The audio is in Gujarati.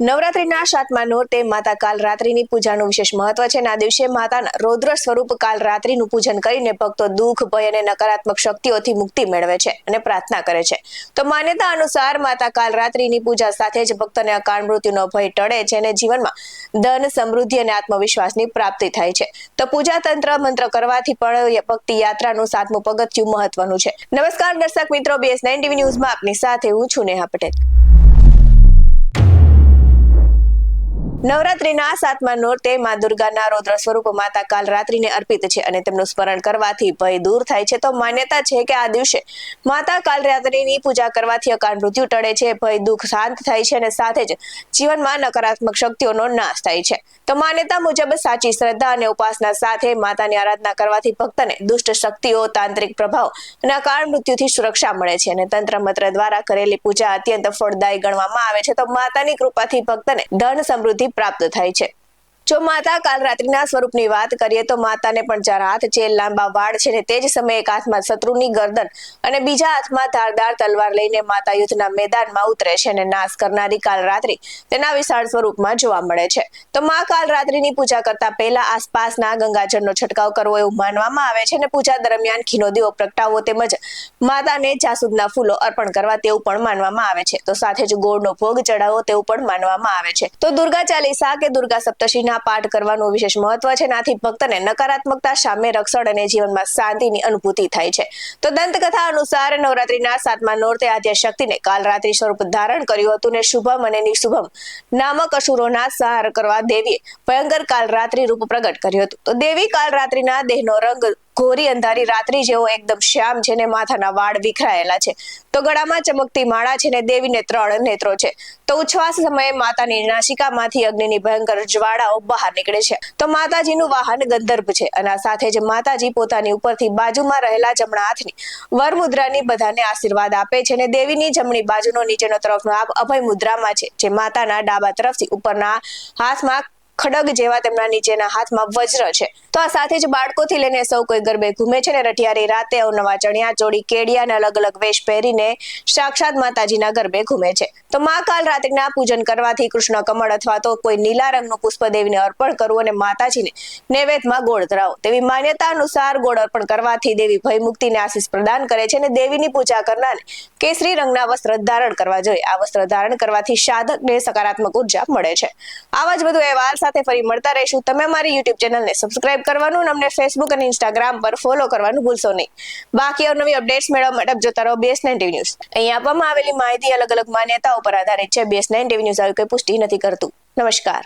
નવરાત્રીના સાતમા નોરતે માતા કાલ પૂજાનું વિશેષ મહત્વ છે. આ દિવસે માતાના રૌદ્ર સ્વરૂપ કાલ રાત્રિનું પૂજન કરીને ભક્તો દુઃખ, ભય અને નકારાત્મક શક્તિઓથી મુક્તિ મેળવે છે અને પ્રાર્થના કરે છે. તો માન્યતા અનુસાર માતા કાલ રાત્રિની પૂજા સાથે જ ભક્તોને અકાળ મૃત્યુનો ભય ટળે છે અને જીવનમાં ધન, સમૃદ્ધિ અને આત્મવિશ્વાસની પ્રાપ્તિ થાય છે. તો પૂજા તંત્ર મંત્ર કરવાથી પણ ભક્તિ યાત્રાનું સાતમું પગથિયું મહત્વનું છે. નમસ્કાર દર્શક મિત્રો બીએસ નાઇન ટીવી ન્યૂઝમાં આપની સાથે હું છું નેહા પટેલ. નવરાત્રીના સાતમા નોરતે મા દુર્ગાના રૌદ્ર સ્વરૂપ માતા કાલ રાત્રિને અર્પિત છે અને તેમનું સ્મરણ કરવાથી ભય દૂર થાય છે. તો માન્યતા છે કે આ દિવસે માતા કાલ રાત્રિની પૂજા કરવાથી અકાળ મૃત્યુ ટળે છે, ભય, દુઃખ શાંત થાય છે અને સાથે જ જીવનમાં નકારાત્મક શક્તિઓનો નાશ થાય છે. તો માન્યતા મુજબ સાચી શ્રદ્ધા અને ઉપાસના સાથે માતાની આરાધના કરવાથી ભક્તને દુષ્ટ શક્તિઓ, તાંત્રિક પ્રભાવ અને અકાળ મૃત્યુથી સુરક્ષા મળે છે અને તંત્ર મંત્ર દ્વારા કરેલી પૂજા અત્યંત ફળદાયી ગણવામાં આવે છે. તો માતાની કૃપાથી ભક્તને ધન સમૃદ્ધિ પ્રાપ્ત થાય છે. જો માતા કાલ રાત્રિના સ્વરૂપની વાત કરીએ તો માતાને પણ ચાર હાથ છે લાંબા વાળ છે ને તે જ સમયે એક હાથમાં શત્રુની ગરદન અને બીજા હાથમાં ધારદાર તલવાર લઈને માતા યુદ્ધના મેદાનમાં ઉતરે છે અને નાશ કરનારી કાલ તેના વિશાળ સ્વરૂપમાં જોવા મળે છે. તો મા કાલ પૂજા કરતા પહેલા આસપાસના ગંગાજળનો છંટકાવ કરવો એવું માનવામાં આવે છે અને પૂજા દરમિયાન ખીનો દીવો પ્રગટાવવો તેમજ માતાને જાસૂદના ફૂલો અર્પણ કરવા તેવું પણ માનવામાં આવે છે. તો સાથે જ ગોળનો ભોગ ચડાવવો તેવું પણ માનવામાં આવે છે. તો દુર્ગા ચાલીસા કે દુર્ગા સપ્તશીના પાઠ કરવાનું વિશેષ મહત્વ છે નાથી ભક્તને નકારાત્મકતા સામે રક્ષણ અને જીવનમાં શાંતિની અનુભૂતિ થાય છે. તો દંતકથા અનુસાર નવરાત્રીના સાતમા નોરતે આદ્ય શક્તિને કાલ રાત્રિ સ્વરૂપ ધારણ કર્યું હતું ને શુભમ અને નિશુભમ નામક અસુરોના સંહાર કરવા દેવીએ ભયંકર કાલ રાત્રિ રૂપ પ્રગટ કર્યું હતું. તો દેવી કાલ રાત્રિના દેહનો રંગ ઘોરી અંધારી રાત્રિ જેવો એકદમ શ્યામ છે ને માથાના વાળ વિખરાયેલા છે. તો ગળામાં ચમકતી માળા છે ને દેવીને ત્રણ નેત્રો છે. તો ઉછવાસ સમયે માતાની નાસિકામાંથી અગ્નિની ભયંકર જ્વાળાઓ બહાર નીકળે છે. તો માતાજીનું વાહન ગંધર્ભ છે અને આ સાથે જ માતાજી પોતાની ઉપરથી બાજુમાં રહેલા જમણા હાથની વરમુદ્રાની બધાને આશીર્વાદ આપે છે અને દેવીની જમણી બાજુનો નીચેનો તરફનો આપ અભય મુદ્રામાં છે, જે માતાના ડાબા તરફથી ઉપરના હાથમાં ખડગ જેવા તેમના નીચેના હાથમાં વજ્ર છે. તો આ સાથે જ બાળકોથી લઈને સૌ કોઈ ગરબે ઘૂમે છે ને રઠિયારી રાતે અવનવા ચણિયા ચોળી કેડિયા અલગ અલગ વેશ પહેરીને સાક્ષાત માતાજીના ગરબે ઘૂમે છે. તો મા કાલ રાત્રિના પૂજન કરવાથી કૃષ્ણ કમળ અથવા તો કોઈ નીલા રંગનું પુષ્પ દેવીને અર્પણ કરવું અને માતાજીને નૈવેદ્યમાં ગોળ ધરાવો. તેવી માન્યતા અનુસાર ગોળ અર્પણ કરવાથી દેવી ભયમુક્તિને આશીષ પ્રદાન કરે છે અને દેવીની પૂજા કરનારને કેસરી રંગના વસ્ત્ર ધારણ કરવા જોઈએ. આ વસ્ત્ર ધારણ કરવાથી સાધકને સકારાત્મક ઊર્જા મળે છે. આવા જ બધું અહેવાલ સાથે ફરી મળતા રહીશું. તમે અમારી યુટ્યુબ ચેનલને સબસ્ક્રાઇબ કરવાનું અને અમને ફેસબુક અને ઇન્સ્ટાગ્રામ પર ફોલો કરવાનું ભૂલશો નહીં. બાકી અવનવી અપડેટ્સ મેળવવા માટે જોતા રહો બેસ નાઇન ટીવી ન્યૂઝ અહીંયા આપવામાં આવેલી માહિતી અલગ અલગ માન્યતાઓ પર આધારિત છે. બેસ નાઇન ટીવી ન્યૂઝ આવી કોઈ પુષ્ટિ નથી કરતું. નમસ્કાર.